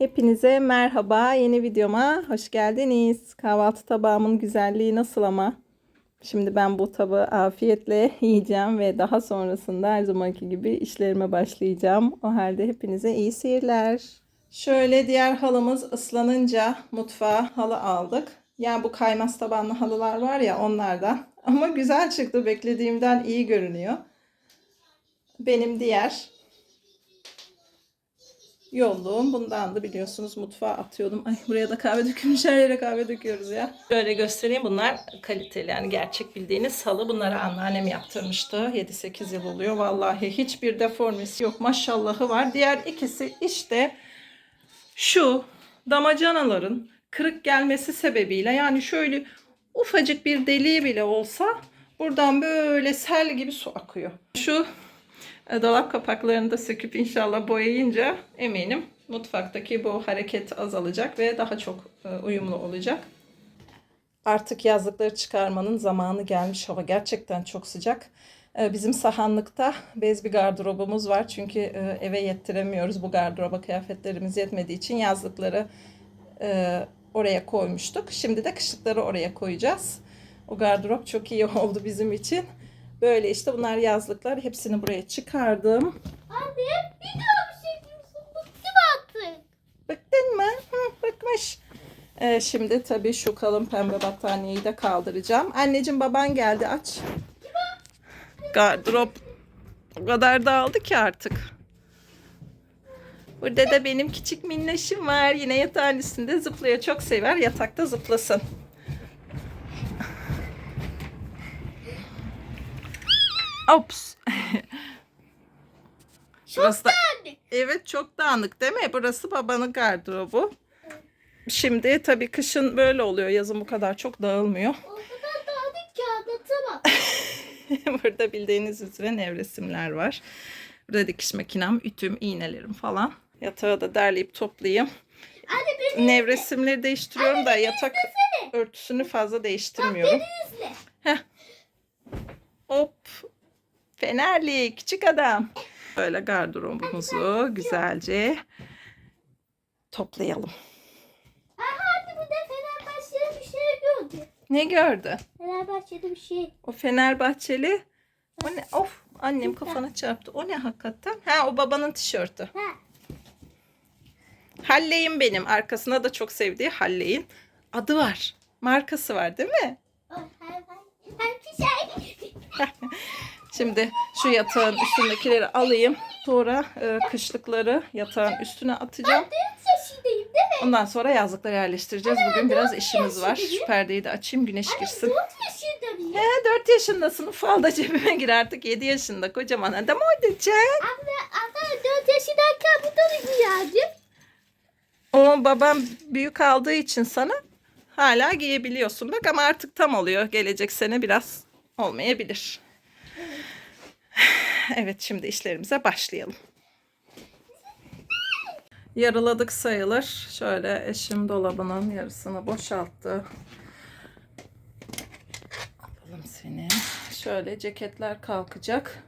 Hepinize merhaba. Yeni videoma hoş geldiniz. Kahvaltı tabağımın güzelliği nasıl ama? Şimdi ben bu tabağı afiyetle yiyeceğim ve daha sonrasında her zamanki gibi işlerime başlayacağım. O halde hepinize iyi seyirler. Şöyle diğer halımız ıslanınca mutfağa halı aldık. Yani bu kaymaz tabanlı halılar var ya onlardan. Ama güzel çıktı. Beklediğimden iyi görünüyor. Benim diğer yolluğum bundandı biliyorsunuz mutfağa atıyordum. Ay buraya da kahve dökülmüş her yere kahve döküyoruz ya. Şöyle göstereyim bunlar kaliteli yani gerçek bildiğiniz halı. Bunları anneannem yaptırmıştı. 7-8 yıl oluyor. Vallahi hiçbir deformesi yok. Maşallahı var. Diğer ikisi işte şu damacanaların kırık gelmesi sebebiyle yani şöyle ufacık bir deliği bile olsa buradan böyle sel gibi su akıyor. Şu dolap kapaklarını da söküp inşallah boyayınca eminim mutfaktaki bu hareket azalacak ve daha çok e, uyumlu olacak. Artık yazlıkları çıkarmanın zamanı gelmiş. Hava gerçekten çok sıcak. E, Bizim sahanlıkta bez bir gardırobumuz var. Çünkü e, eve yettiremiyoruz. Bu gardıroba kıyafetlerimiz yetmediği için yazlıkları e, oraya koymuştuk. Şimdi de kışlıkları oraya koyacağız. O gardırop çok iyi oldu bizim için. Böyle işte bunlar yazlıklar. Hepsini buraya çıkardım. Anne bir daha bir şey diyorsun. Bıktım artık. Bıktın mı? Hı, bıkmış. Ee, şimdi tabii şu kalın pembe battaniyeyi de kaldıracağım. Anneciğim baban geldi aç. Gardırop o kadar dağıldı ki artık. Burada da benim küçük minnoşum var. Yine yatağın üstünde zıplıyor. Çok sever. Yatakta zıplasın. Ops. Burası da- Evet çok dağınık değil mi? Burası babanın gardırobu. Şimdi tabii kışın böyle oluyor. Yazın bu kadar çok dağılmıyor. O kadar dağınık ki anlatamam. Burada bildiğiniz üzere nevresimler var. Burada dikiş makinem, ütüm, iğnelerim falan. Yatağı da derleyip toplayayım. Anne Nevresimleri değiştiriyorum da yatak örtüsünü fazla değiştirmiyorum. izle. Hop. Fenerli küçük adam. Böyle gardırobumuzu güzelce toplayalım. Anne burada Fenerbahçe'de bir şey gördü. Ne gördü? Fenerbahçe'de bir şey. O Fenerbahçeli. O ne? Of annem kafana çarptı. O ne hakikaten? Ha o babanın tişörtü. Ha. Halley'in benim. Arkasına da çok sevdiği Halley'in. Adı var. Markası var değil mi? Her her bir şey. Şimdi şu yatağın üstündekileri alayım. Sonra e, kışlıkları yatağın üstüne atacağım. Ondan sonra yazlıkları yerleştireceğiz. Bugün biraz işimiz var. Şu perdeyi de açayım güneş girsin. He 4 yaşındasın. Ufal da cebime gir artık 7 yaşında. Kocaman adam olacaksın. Anne, anne dört yaşındayken burada mı giyerdim? O babam büyük aldığı için sana hala giyebiliyorsun. Bak ama artık tam oluyor. Gelecek sene biraz olmayabilir. Evet şimdi işlerimize başlayalım. Yarıladık sayılır. Şöyle eşim dolabının yarısını boşalttı. Alalım seni. Şöyle ceketler kalkacak.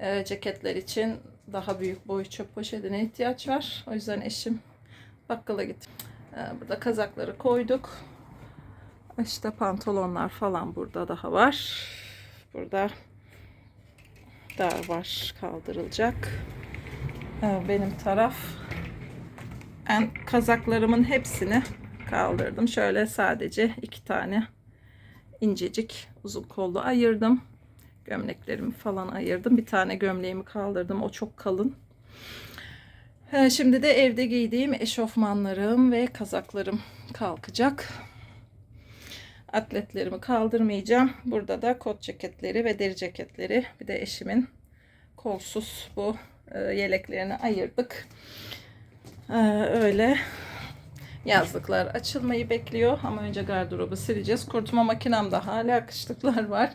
Ee, ceketler için daha büyük boy çöp poşetine ihtiyaç var. O yüzden eşim bakkala gitti. Ee, burada kazakları koyduk. İşte pantolonlar falan burada daha var. Burada daha var kaldırılacak. Ee, benim taraf ben kazaklarımın hepsini kaldırdım. Şöyle sadece iki tane incecik uzun kollu ayırdım. Gömleklerimi falan ayırdım. Bir tane gömleğimi kaldırdım. O çok kalın. Ee, Şimdi de evde giydiğim eşofmanlarım ve kazaklarım kalkacak. Atletlerimi kaldırmayacağım. Burada da kot ceketleri ve deri ceketleri. Bir de eşimin kolsuz bu e, yeleklerini ayırdık. Ee, öyle yazlıklar açılmayı bekliyor. Ama önce gardırobu sileceğiz. Kurutma makinemde hala kışlıklar var.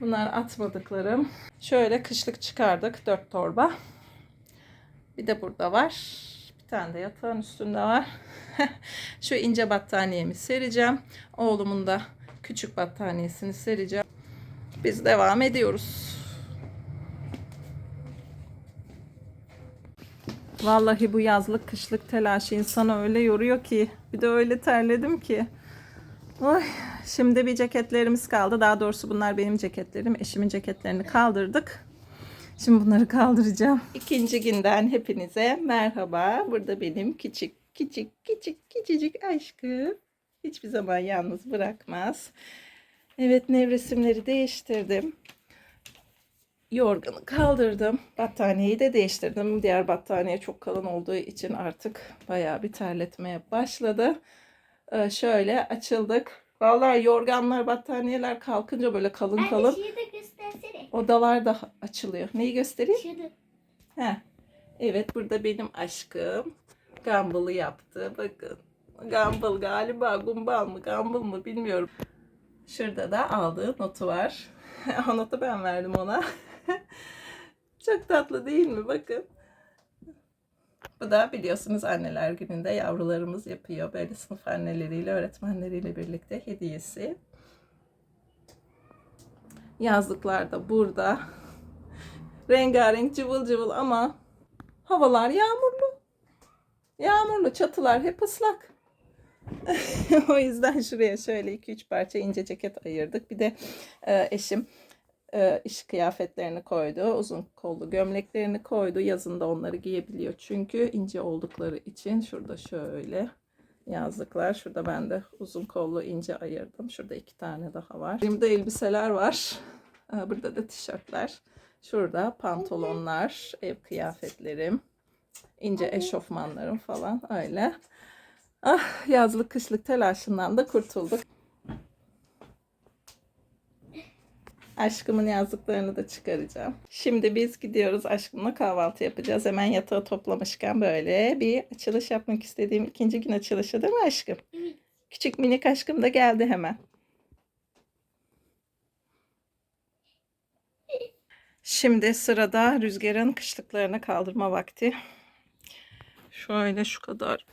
Bunlar atmadıklarım. Şöyle kışlık çıkardık. 4 torba. Bir de burada var. Tane de yatağın üstünde var. Şu ince battaniyemi sereceğim. Oğlumun da küçük battaniyesini sereceğim. Biz devam ediyoruz. Vallahi bu yazlık kışlık telaşı insanı öyle yoruyor ki. Bir de öyle terledim ki. Oy. Şimdi bir ceketlerimiz kaldı. Daha doğrusu bunlar benim ceketlerim. Eşimin ceketlerini kaldırdık. Şimdi bunları kaldıracağım. İkinci günden hepinize merhaba. Burada benim küçük küçük küçük küçücük aşkım. Hiçbir zaman yalnız bırakmaz. Evet nevresimleri değiştirdim. Yorganı kaldırdım. Battaniyeyi de değiştirdim. Diğer battaniye çok kalın olduğu için artık bayağı bir terletmeye başladı. Ee, şöyle açıldık. Vallahi yorganlar, battaniyeler kalkınca böyle kalın Anne kalın şeyi de göstersene. odalar da açılıyor. Neyi göstereyim? Şunu. He. Evet burada benim aşkım Gumball'ı yaptı. Bakın. Gumball galiba Gumball mı Gumball mı bilmiyorum. Şurada da aldığı notu var. o notu ben verdim ona. Çok tatlı değil mi? Bakın. Bu da biliyorsunuz anneler gününde yavrularımız yapıyor. Böyle sınıf anneleriyle, öğretmenleriyle birlikte hediyesi. Yazlıklar da burada. Rengarenk cıvıl cıvıl ama havalar yağmurlu. Yağmurlu çatılar hep ıslak. o yüzden şuraya şöyle 2-3 parça ince ceket ayırdık. Bir de e, eşim e, iş kıyafetlerini koydu. Uzun kollu gömleklerini koydu. Yazında onları giyebiliyor. Çünkü ince oldukları için şurada şöyle yazlıklar. Şurada ben de uzun kollu ince ayırdım. Şurada iki tane daha var. Elimde elbiseler var. Burada da tişörtler. Şurada pantolonlar, ev kıyafetlerim, ince eşofmanlarım falan öyle. Ah yazlık kışlık telaşından da kurtulduk. Aşkımın yazdıklarını da çıkaracağım. Şimdi biz gidiyoruz aşkımla kahvaltı yapacağız. Hemen yatağı toplamışken böyle bir açılış yapmak istediğim ikinci gün açılışı değil mi aşkım? Evet. Küçük minik aşkım da geldi hemen. Şimdi sırada rüzgarın kışlıklarını kaldırma vakti. Şöyle şu kadar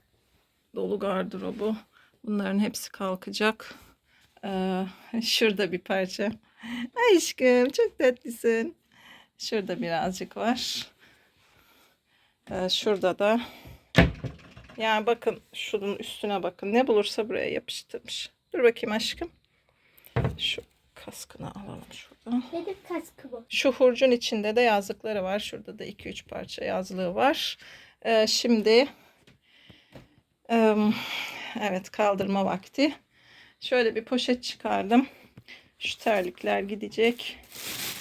dolu gardırobu. Bunların hepsi kalkacak. Ee, şurada bir parça. Aşkım çok tatlısın. Şurada birazcık var. Ee, şurada da. Yani bakın şunun üstüne bakın. Ne bulursa buraya yapıştırmış. Dur bakayım aşkım. Şu kaskını alalım şuradan. Benim kaskı bu. Şu hurcun içinde de yazlıkları var. Şurada da 2-3 parça yazlığı var. Ee, şimdi evet kaldırma vakti. Şöyle bir poşet çıkardım. Şu terlikler gidecek.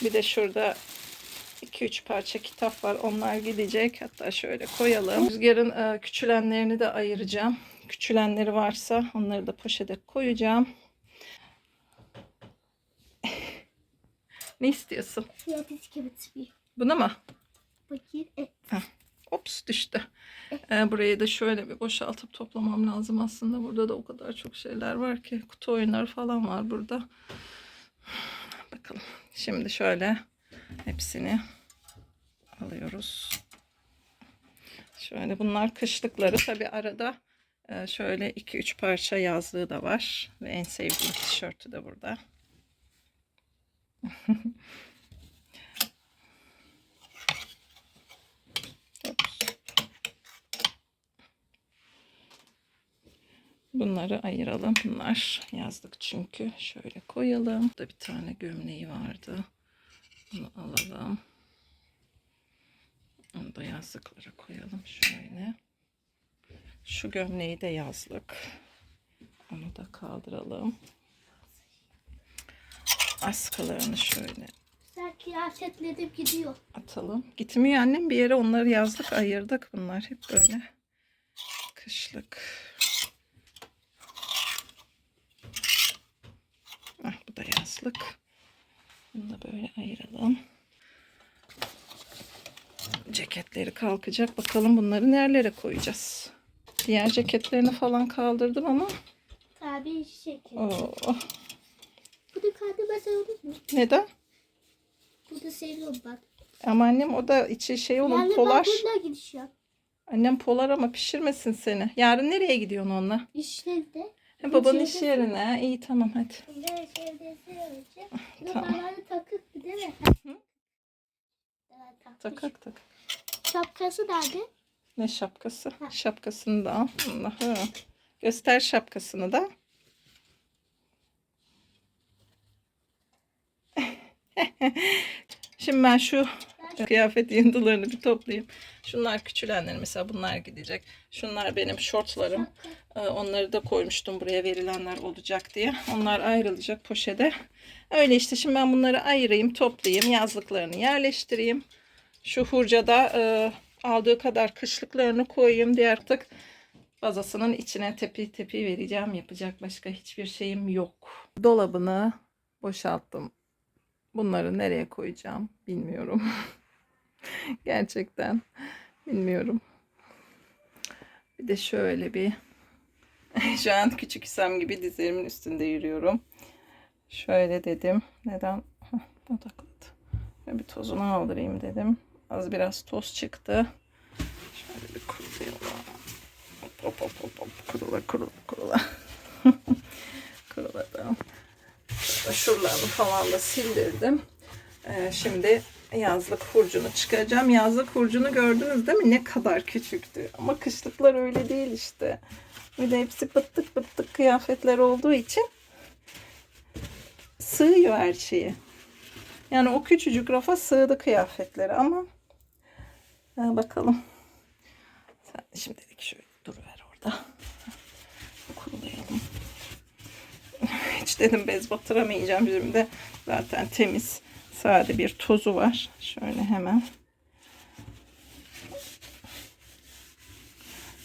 Bir de şurada 2-3 parça kitap var. Onlar gidecek. Hatta şöyle koyalım. Rüzgarın e, küçülenlerini de ayıracağım. Küçülenleri varsa onları da poşete koyacağım. ne istiyorsun? Bunu mu? Bakayım. E, Ops düştü. Ee, burayı da şöyle bir boşaltıp toplamam lazım aslında. Burada da o kadar çok şeyler var ki. Kutu oyunları falan var burada. Bakalım. Şimdi şöyle hepsini alıyoruz. Şöyle bunlar kışlıkları. Tabi arada e, şöyle 2-3 parça yazlığı da var. Ve en sevdiğim tişörtü de burada. Bunları ayıralım. Bunlar yazdık çünkü. Şöyle koyalım. Burada bir tane gömleği vardı. Bunu alalım. Onu da yazlıklara koyalım. Şöyle. Şu gömleği de yazlık. Onu da kaldıralım. Askılarını şöyle güzel kıyafetlerim gidiyor. atalım. Gitmiyor annem bir yere onları yazdık ayırdık. Bunlar hep böyle kışlık. Ah, bu da yazlık. Bunu da böyle ayıralım. Ceketleri kalkacak. Bakalım bunları nerelere koyacağız. Diğer ceketlerini falan kaldırdım ama Tabii şekil. Oo, Bunu kaldırmasa olur mu? neden? Bunu seviyorum bak. Ama annem o da içi şey olur Yani polar. ben bununla gideceğim. Annem polar ama pişirmesin seni. Yarın nereye gidiyorsun onunla? İşlerde. Ha, babanın iş yerine. İyi tamam hadi. Çevresi Tamam. bana takık değil mi? Evet, takmış. Takak tak. Şapkası nerede? Ne şapkası? Şapkasını da al. Allah'ım. Göster şapkasını da. Şimdi ben şu kıyafet yıntılarını bir toplayayım. Şunlar küçülenler mesela bunlar gidecek. Şunlar benim şortlarım. Ee, Onları da koymuştum buraya verilenler olacak diye. Onlar ayrılacak poşete. Öyle işte şimdi ben bunları ayırayım, toplayayım, yazlıklarını yerleştireyim. Şu hurcada e, aldığı kadar kışlıklarını koyayım. Diğer tık bazasının içine tepi tepi vereceğim. Yapacak başka hiçbir şeyim yok. Dolabını boşalttım. Bunları nereye koyacağım bilmiyorum. Gerçekten bilmiyorum. Bir de şöyle bir şu an küçük İslam gibi dizlerimin üstünde yürüyorum. Şöyle dedim. Neden? Odakladı. Bir tozunu aldırayım dedim. Az biraz toz çıktı. Şöyle bir kurulayalım. Hop hop hop hop. Kurula kurula kurula. Kuruladım. Şuralarını falan da sildirdim. Ee, şimdi yazlık hurcunu çıkaracağım. Yazlık hurcunu gördünüz değil mi? Ne kadar küçüktü. Ama kışlıklar öyle değil işte. Bir de hepsi bıttık bıttık kıyafetler olduğu için sığıyor her şeye. Yani o küçücük rafa sığdı kıyafetleri ama ha, bakalım. Sen şimdilik şöyle duruver orada. Kurulayalım. Hiç dedim bez batıramayacağım yüzümde. Zaten temiz. Sade bir tozu var. Şöyle hemen.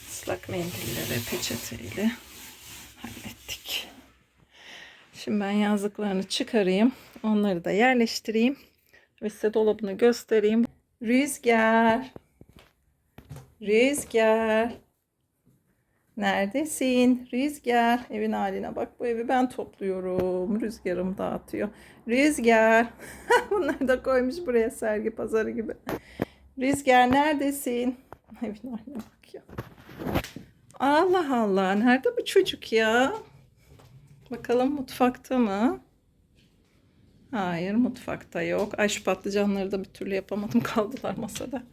Islak mendille ve peçeteyle hallettik. Şimdi ben yazlıklarını çıkarayım. Onları da yerleştireyim. Ve size dolabını göstereyim. Rüzgar. Rüzgar. Neredesin? Rüzgar. Evin haline bak. Bu evi ben topluyorum. Rüzgarım dağıtıyor. Rüzgar. Bunları da koymuş buraya sergi pazarı gibi. Rüzgar neredesin? Evin haline bak ya. Allah Allah. Nerede bu çocuk ya? Bakalım mutfakta mı? Hayır mutfakta yok. Ay şu patlıcanları da bir türlü yapamadım. Kaldılar masada.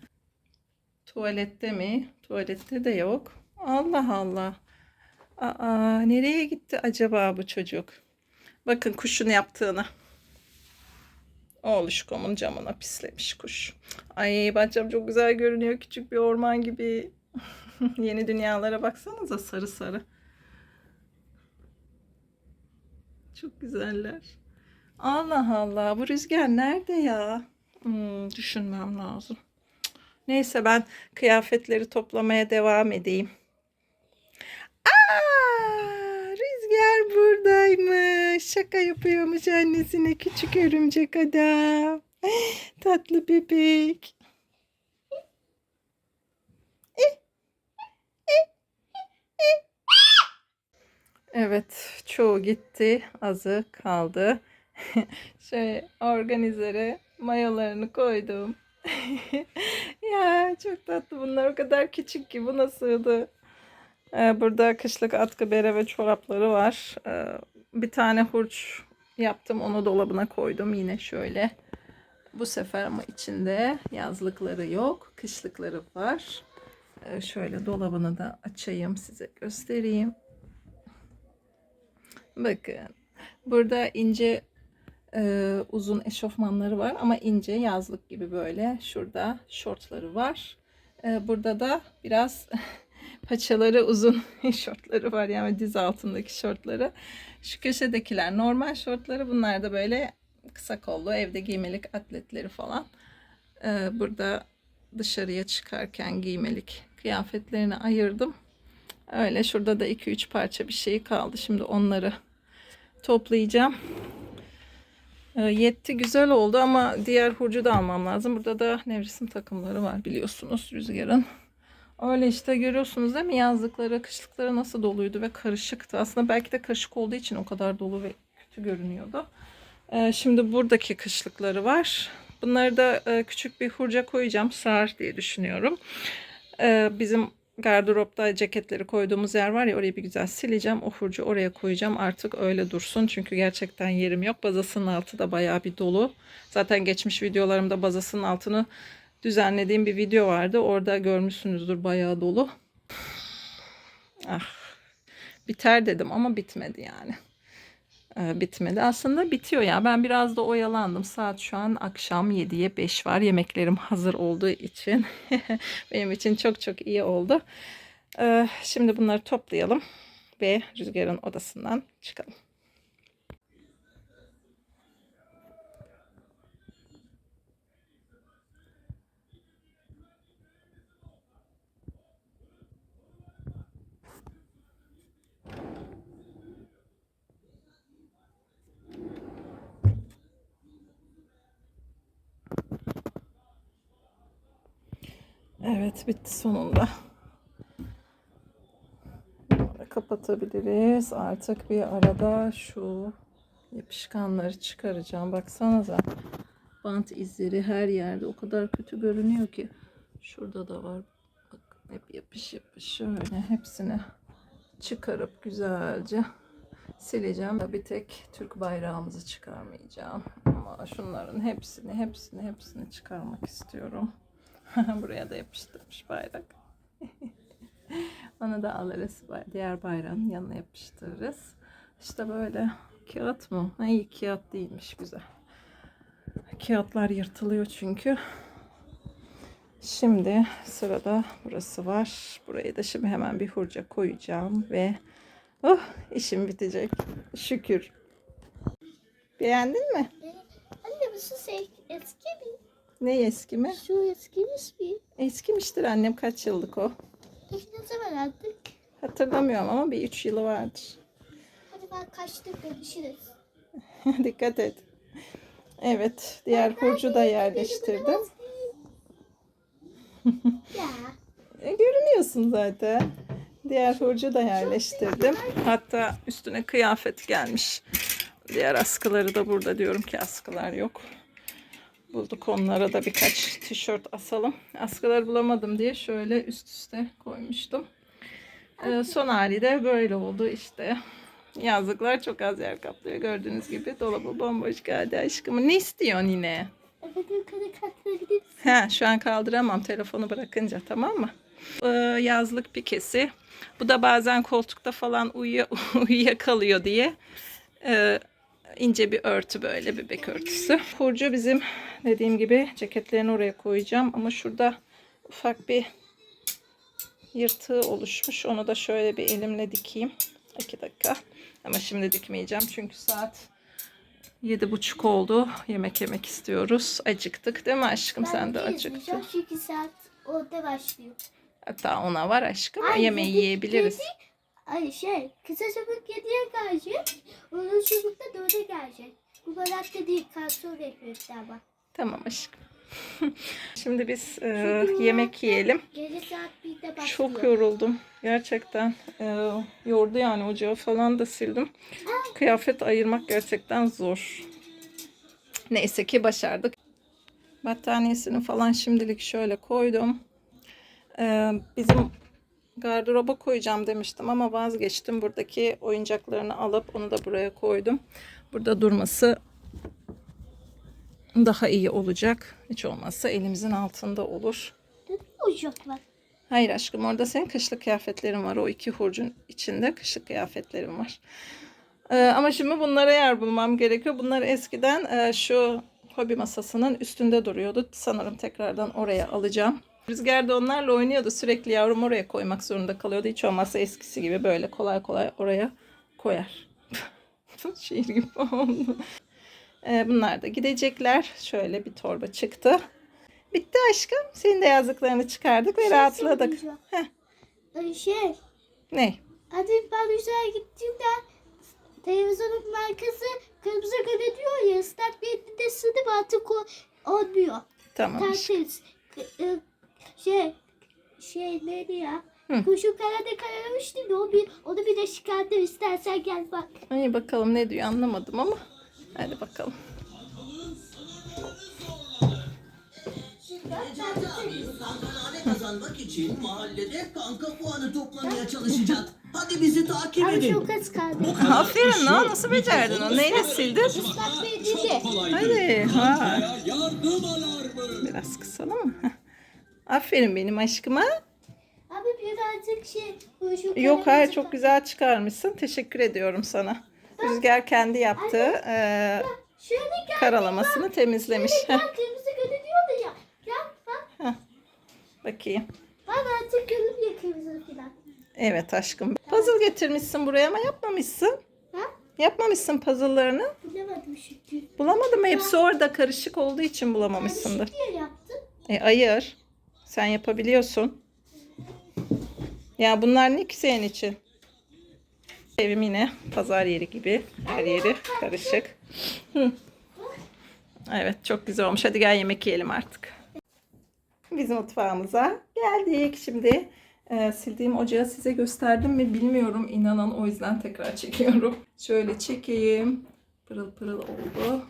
Tuvalette mi? Tuvalette de yok. Allah Allah. Aa, nereye gitti acaba bu çocuk? Bakın kuşun yaptığını. Oğluşkomun camına pislemiş kuş. Ay bahçem çok güzel görünüyor. Küçük bir orman gibi. Yeni dünyalara baksanıza sarı sarı. Çok güzeller. Allah Allah bu rüzgar nerede ya? Hmm, düşünmem lazım. Neyse ben kıyafetleri toplamaya devam edeyim. Aa, rüzgar buradaymış. Şaka yapıyormuş annesine küçük örümcek adam. Tatlı bebek. Evet, çoğu gitti, azı kaldı. Şöyle organizere mayolarını koydum. ya çok tatlı bunlar o kadar küçük ki buna sığdı. Ee, burada kışlık atkı bere ve çorapları var. Ee, bir tane hurç yaptım onu dolabına koydum yine şöyle. Bu sefer ama içinde yazlıkları yok, kışlıkları var. Ee, şöyle dolabını da açayım size göstereyim. Bakın. Burada ince e, uzun eşofmanları var ama ince yazlık gibi böyle. Şurada şortları var. Burada da biraz paçaları uzun şortları var yani diz altındaki şortları. Şu köşedekiler normal şortları. Bunlar da böyle kısa kollu evde giymelik atletleri falan. E, burada dışarıya çıkarken giymelik kıyafetlerini ayırdım. Öyle şurada da 2-3 parça bir şey kaldı. Şimdi onları toplayacağım. E, yetti güzel oldu ama diğer hurcu da almam lazım. Burada da nevresim takımları var biliyorsunuz rüzgarın. Öyle işte görüyorsunuz değil mi yazlıkları, kışlıkları nasıl doluydu ve karışıktı. Aslında belki de karışık olduğu için o kadar dolu ve kötü görünüyordu. E, şimdi buradaki kışlıkları var. Bunları da e, küçük bir hurca koyacağım. Sığar diye düşünüyorum. E, bizim gardıropta ceketleri koyduğumuz yer var ya orayı bir güzel sileceğim. O hurcu oraya koyacağım. Artık öyle dursun. Çünkü gerçekten yerim yok. Bazasının altı da bayağı bir dolu. Zaten geçmiş videolarımda bazasının altını düzenlediğim bir video vardı. Orada görmüşsünüzdür bayağı dolu. Ah. Biter dedim ama bitmedi yani. Ee, bitmedi. Aslında bitiyor ya. Ben biraz da oyalandım. Saat şu an akşam 7'ye 5 var. Yemeklerim hazır olduğu için benim için çok çok iyi oldu. Ee, şimdi bunları toplayalım ve Rüzgar'ın odasından çıkalım. Evet bitti sonunda. Bunları kapatabiliriz. Artık bir arada şu yapışkanları çıkaracağım. Baksanıza. Bant izleri her yerde o kadar kötü görünüyor ki. Şurada da var. Bak hep yapış yapış şöyle hepsini çıkarıp güzelce sileceğim. Bir tek Türk bayrağımızı çıkarmayacağım. Ama şunların hepsini hepsini hepsini çıkarmak istiyorum. Buraya da yapıştırmış bayrak. Onu da alırız. Diğer bayrağın yanına yapıştırırız. İşte böyle kağıt mı? İyi kağıt değilmiş güzel. Kağıtlar yırtılıyor çünkü. Şimdi sırada burası var. Burayı da şimdi hemen bir hurca koyacağım ve oh işim bitecek. Şükür. Beğendin mi? Anne bu eski mi? Ne eski mi? Şu eskimiş mi? Eskimiştir annem kaç yıllık o? Peki ne zaman aldık? Hatırlamıyorum ama bir 3 yılı vardır. Hadi ben kaçtık görüşürüz. Dikkat et. Evet, diğer hurcu da yerleştirdim. ya. E, görünüyorsun zaten. Diğer hurcu da yerleştirdim. Hatta üstüne kıyafet gelmiş. Diğer askıları da burada diyorum ki askılar yok. Bulduk onlara da birkaç tişört asalım. Askıları bulamadım diye şöyle üst üste koymuştum. Ee, son hali de böyle oldu işte. Yazlıklar çok az yer kaplıyor gördüğünüz gibi. Dolabı bomboş geldi aşkım. Ne istiyorsun yine? Evet yukarı katlayabiliriz. He, şu an kaldıramam telefonu bırakınca tamam mı? Ee, yazlık pikesi. Bu da bazen koltukta falan uyuya, uyuyakalıyor diye. Ee, ince bir örtü böyle bebek örtüsü. Hurcu bizim dediğim gibi ceketlerini oraya koyacağım ama şurada ufak bir yırtığı oluşmuş. Onu da şöyle bir elimle dikeyim. 2 dakika. Ama şimdi dikmeyeceğim çünkü saat yedi buçuk oldu. Yemek yemek istiyoruz. Acıktık değil mi aşkım? Sen de Ben acıktın. Çünkü saat orada başlıyor. Hatta ona var aşkım. Ay, Yemeği yedi- yiyebiliriz. Ay şey kısa çabuk 7'ye gelecek. Onun çabuk da 4'e gelecek. Bu kadar da değil kontrol yapıyoruz ama. Tamam aşkım. Şimdi biz e, yemek yiyelim. Gece saat 1'de başlıyor. Çok yoruldum. Gerçekten e, yordu yani ocağı falan da sildim. Kıyafet ayırmak gerçekten zor. Neyse ki başardık. Battaniyesini falan şimdilik şöyle koydum. E, bizim gardıroba koyacağım demiştim ama vazgeçtim. Buradaki oyuncaklarını alıp onu da buraya koydum. Burada durması daha iyi olacak. Hiç olmazsa elimizin altında olur. Ne uyuyacaklar? Hayır aşkım orada senin kışlık kıyafetlerin var. O iki hurcun içinde kışlık kıyafetlerim var. Ee, ama şimdi bunlara yer bulmam gerekiyor. Bunlar eskiden e, şu hobi masasının üstünde duruyordu. Sanırım tekrardan oraya alacağım. Rüzgar da onlarla oynuyordu. Sürekli yavrum oraya koymak zorunda kalıyordu. Hiç olmazsa eskisi gibi böyle kolay kolay oraya koyar. Şiir gibi oldu. Ee, bunlar da gidecekler. Şöyle bir torba çıktı. Bitti aşkım. Senin de yazdıklarını çıkardık ve rahatladık. Heh. Ay şey. Ne? Hadi ben Rüzgar'a gittiğimde televizyonun markası kırmızı göre diyor ya ıslak bir de sınıf artık olmuyor. Tamam. Tertemiz. Şey şey neydi ya? Hı. Kuşun karada karalamıştım da o bir, onu bir de çıkarttım istersen gel bak. İyi bakalım ne diyor anlamadım ama. Hadi bakalım. Kankanane kazanmak için mahallede kanka puanı toplamaya çalışacak. Hadi bizi takip Ama edin. çok az kaldı. Aferin lan nasıl becerdin onu? Neyle sildin? Islak mendille. Hadi ha. Yardım alarmı. Biraz kısalım mı? Aferin benim aşkıma. Abi birazcık şey. şu Yok hayır çok bak. güzel çıkarmışsın. Teşekkür ediyorum sana. Rüzgar kendi yaptığı e, Şöyle karalamasını temizlemiş. Şöyle gel kırmızı gölü diyordu ya. Gel bak. Bakayım. Bak artık gölüm ya kırmızı filan. Evet aşkım. Puzzle getirmişsin buraya ama yapmamışsın. Ha? Yapmamışsın puzzle'larını. Bilemedim şükür. Bulamadım. Hepsi orada karışık olduğu için bulamamışsındır. şükür yaptım. E ayır. Sen yapabiliyorsun. Ya bunlar ne ki senin için? Evim yine pazar yeri gibi. Her yeri karışık. Evet çok güzel olmuş. Hadi gel yemek yiyelim artık. Biz mutfağımıza geldik. Şimdi e, sildiğim ocağı size gösterdim mi bilmiyorum. İnanın o yüzden tekrar çekiyorum. Şöyle çekeyim. Pırıl pırıl oldu.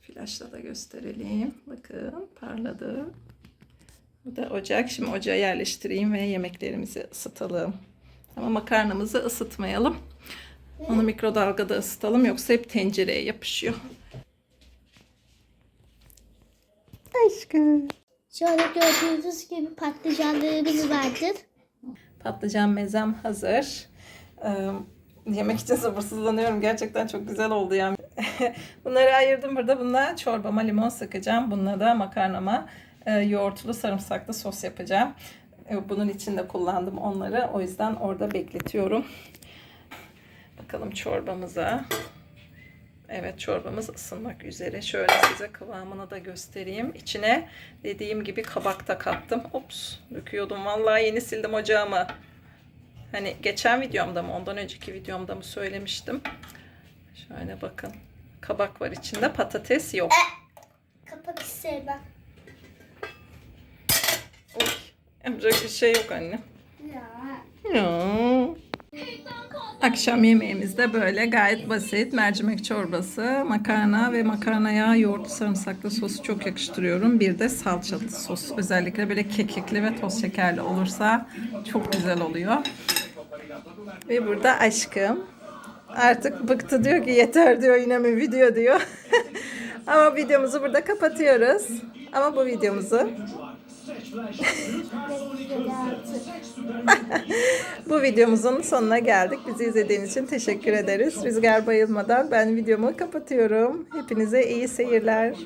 Flaşla da gösterelim. Bakın parladı. Bu da ocak. Şimdi ocağa yerleştireyim ve yemeklerimizi ısıtalım. Ama makarnamızı ısıtmayalım. Onu mikrodalgada ısıtalım yoksa hep tencereye yapışıyor. Aşkım. Şöyle gördüğünüz gibi patlıcanlarımız vardır. Patlıcan mezem hazır. Ee, yemek için sabırsızlanıyorum. Gerçekten çok güzel oldu yani. Bunları ayırdım burada. Bunlar çorbama limon sıkacağım. Bununla da makarnama yoğurtlu sarımsaklı sos yapacağım. E, bunun için de kullandım onları. O yüzden orada bekletiyorum. Bakalım çorbamıza. Evet çorbamız ısınmak üzere. Şöyle size kıvamını da göstereyim. İçine dediğim gibi kabak da kattım. Ops döküyordum. Vallahi yeni sildim ocağımı. Hani geçen videomda mı ondan önceki videomda mı söylemiştim. Şöyle bakın. Kabak var içinde patates yok. Kapak sevmem. Oy, yapacak bir şey yok anne. Ya. Akşam yemeğimiz de böyle gayet basit. Mercimek çorbası, makarna ve makarnaya yoğurtlu sarımsaklı sosu çok yakıştırıyorum. Bir de salçalı sos. Özellikle böyle kekikli ve toz şekerli olursa çok güzel oluyor. Ve burada aşkım artık bıktı diyor ki yeter diyor yine mi video diyor. Ama videomuzu burada kapatıyoruz. Ama bu videomuzu Bu videomuzun sonuna geldik. Bizi izlediğiniz için teşekkür ederiz. Rüzgar bayılmadan ben videomu kapatıyorum. Hepinize iyi seyirler.